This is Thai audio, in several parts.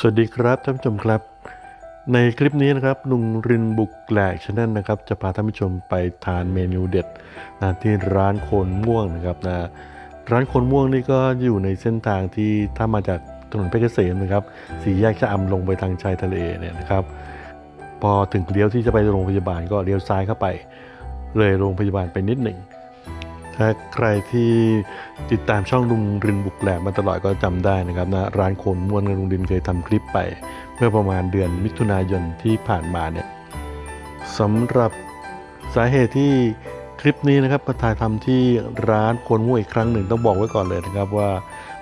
สวัสดีครับท่านผู้ชมครับ ในคลิปนี้นะครับลุงรินบุกแหลกชแนลนะครับ จะพาท่านผู้ชมไปทานเมนูเด็ดนะที่ร้านโคนม่วงนะครับนะร้านโคนม่วงนี่ก็อยู่ในเส้นทางที่ถ้ามาจากถนนเพชรเกษมนะครับสี่แยกชะอำลงไปทางชายทะเลเนี่ยนะครับ พอถึงเลี้ยวที่จะไปโรงพยาบาลก็เลี้ยวซ้ายเข้าไป เลยโรงพยาบาลไปนิดหนึ่ง ถ้าใครที่ติดตามช่องลุงรินบุกแหลกมาตลอดก็จำได้นะครับนะร้านโคนม่วนลุงรินเคยทำคลิปไป เมื่อประมาณเดือนมิถุนายนที่ผ่านมาเนี่ยสำหรับสาเหตุที่คลิปนี้นะครับมาถ่ายทำที่ร้านโคนม่วนอีกครั้งหนึ่งต้องบอกไว้ก่อนเลยนะครับว่า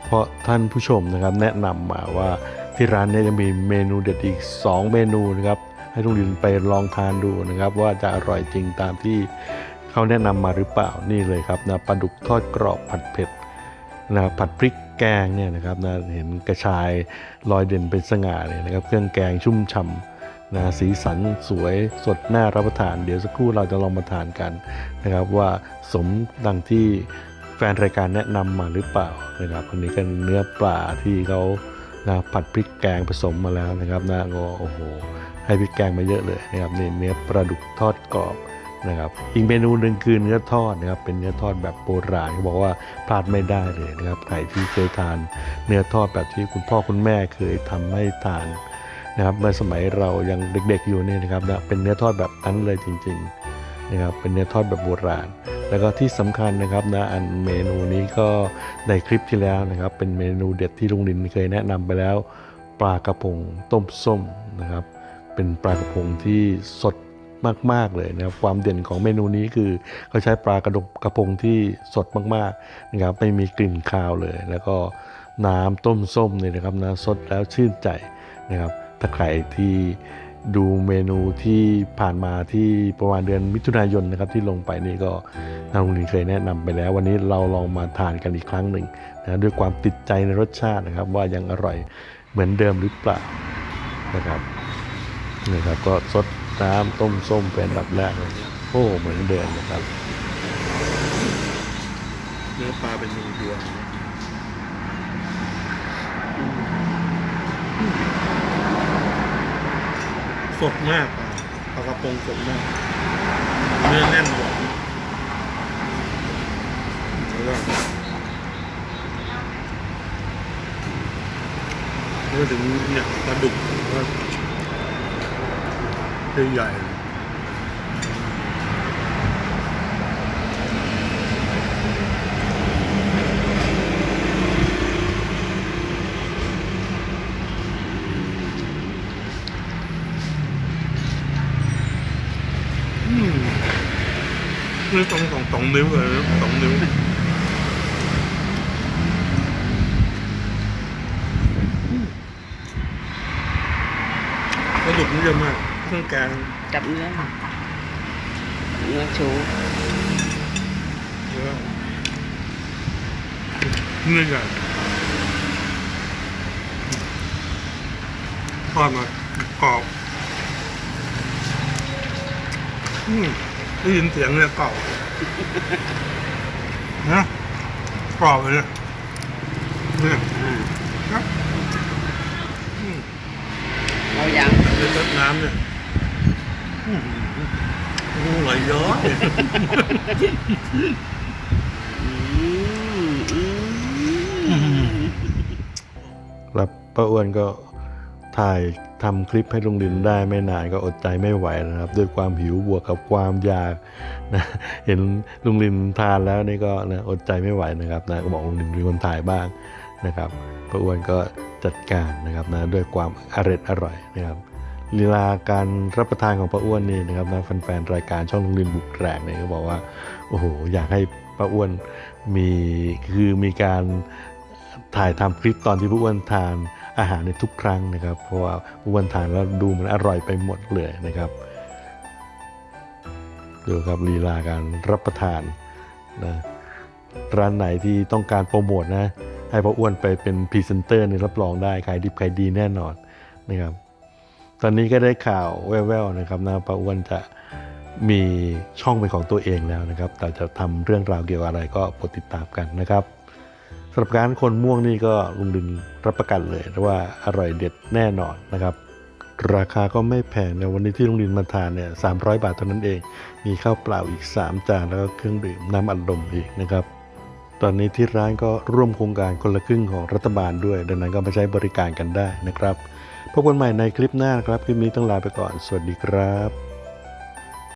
เพราะท่านผู้ชมนะครับแนะนำมาว่าที่ร้านนี้จะมีเมนูเด็ดอีก 2 เมนูนะครับให้ลุงดินไปลองทานดูนะครับว่าจะอร่อยจริงตามที่ เขาแนะนำมาหรือเปล่านี่เลยครับนะปลาดุกทอดกรอบผัดเผ็ดนะผัดพริกแกงเนี่ยนะครับนะเห็นกระชายลอยเด่นเป็นสง่าเลยนะครับ เครื่องแกงชุ่มฉ่ำนะสีสันสวยสดน่ารับประทาน เดี๋ยวสักครู่เราจะลองมาทานกันนะครับว่าสมดังที่แฟนรายการแนะนำมาหรือเปล่านะครับอันนี้ก็เนื้อปลาที่เขานะผัดพริกแกงผสมมาแล้วนะครับนะโอ้โหให้พริกแกงมาเยอะเลยนะครับนี่เนื้อปลาดุกทอดกรอบ นะครับอีกเมนูหนึ่งคือเนื้อทอดนะครับเป็นเนื้อทอดแบบโบราณเขาบอกว่าพลาดไม่ได้เลยนะครับใครที่เคยทานเนื้อทอดแบบที่คุณพ่อคุณแม่เคยทำให้ทานนะครับเมื่อสมัยเรายังเด็กๆอยู่เนี่ยนะครับนะเป็นเนื้อทอดแบบนั้นเลยจริงๆนะครับเป็นเนื้อทอดแบบโบราณ แล้วก็ที่สำคัญนะครับนะอันเมนูนี้ก็ในคลิปที่แล้วนะครับ เป็นเมนูเด็ดที่ลุงลินเคยแนะนำไปแล้ว ปลากระพงต้มส้มนะครับ เป็นปลากระพงที่สด มาก ๆ เลยนะครับความเด่นของเมนูนี้คือเขาใช้ปลากระดกกระพงที่สดมากๆนะครับไม่มีกลิ่นคาวเลย แล้วก็น้ำต้มส้มเนี่ยนะครับนะสดแล้วชื่นใจนะครับถ้าใครที่ดูเมนูที่ผ่านมาที่ประมาณเดือนมิถุนายนนะครับที่ลงไปนี่ก็ทางโรงเรียนเคยแนะนำไปแล้ว วันนี้เราลองมาทานกันอีกครั้งหนึ่งนะด้วยความติดใจในรสชาตินะครับ ว่ายังอร่อยเหมือนเดิมหรือเปล่านะครับนะครับก็ซด น้ำต้มส้มเป็นอันดับแรกเลยโอ้เหมือนเดิมนะครับเนื้อปลาเป็นมีดวงสดมากปลากระพงสดมากเนื้อแน่นหวานแล้วก็แล้วก็ถึงเนี่ยปลาดุก ก็ใหญ่ๆอืมนี่ตรงสองสองนิ้วเลยนะสองนิ้วกระดูกนี่เยอะมา กเครื่องแกงกับเนื้อค่ะเนื้อชูเยอะเนื้อใหญ่ทอดมากรอบอืมได้ยินเสียงเนี่ยกรอบนะกรอบเลยเนี่ยเนี่ยอ่าครับอืมเรายังเป็นรสน้ำเนี่ยอืม โอ้ไหลย้อยอืมอืมครับป้าอ้วนก็ถ่ายทำคลิปให้ลุงดินได้ไม่นานก็อดใจไม่ไหวนะครับ ด้วยความหิวบวกกับความอยากนะเห็นลุงดินทานแล้วนี่ก็นะอดใจไม่ไหวนะครับนะก็บอกลุงดินมีคนถ่ายบ้างนะครับป้าอ้วนก็จัดการนะครับนะด้วยความอร่อยอร่อยนะครับ ลีลาการรับประทานของป้าอ้วนนี่นะครับนะแฟนๆรายการช่องลุงดินบุกแรกเนี่ยก็บอกว่าโอ้โหอยากให้ป้าอ้วนมีคือมีการถ่ายทำคลิปตอนที่ผู้อ้วนทานอาหารในทุกครั้งนะครับ เพราะว่าผู้อ้วนทานแล้วดูมันอร่อยไปหมดเลยนะครับดูครับลีลาการรับประทานนะร้านไหนที่ต้องการโปรโมทนะให้พ่ออ้วนไปเป็นพรีเซนเตอร์นี่รับรองได้ขายดิบขายดีแน่นอนนะครับ ตอนนี้ก็ได้ข่าวแว่วๆนะครับนะป้าอ้วนจะมีช่องเป็นของตัวเองแล้วนะครับ แต่จะทำเรื่องราวเกี่ยวกับอะไรก็โปรดติดตามกันนะครับสำหรับการคนม่วงนี่ก็ลุงดินรับประกันเลยว่าอร่อยเด็ดแน่นอนนะครับ ราคาก็ไม่แพงนะวันนี้ที่ลุงดินมาทานเนี่ยสามบาทเท่านั้นเอง มีข้าวเปล่าอีก 3 จานแล้วก็เครื่องดื่มน้ำอัดลมอีกนะครับตอนนี้ที่ร้านก็ร่วมโครงการคนละครึ่งของรัฐบาลด้วย ดังนั้นก็มาใช้บริการกันได้นะครับ พบกันใหม่ในคลิปหน้านะครับ คลิปนี้ต้องลาไปก่อน สวัสดีครับ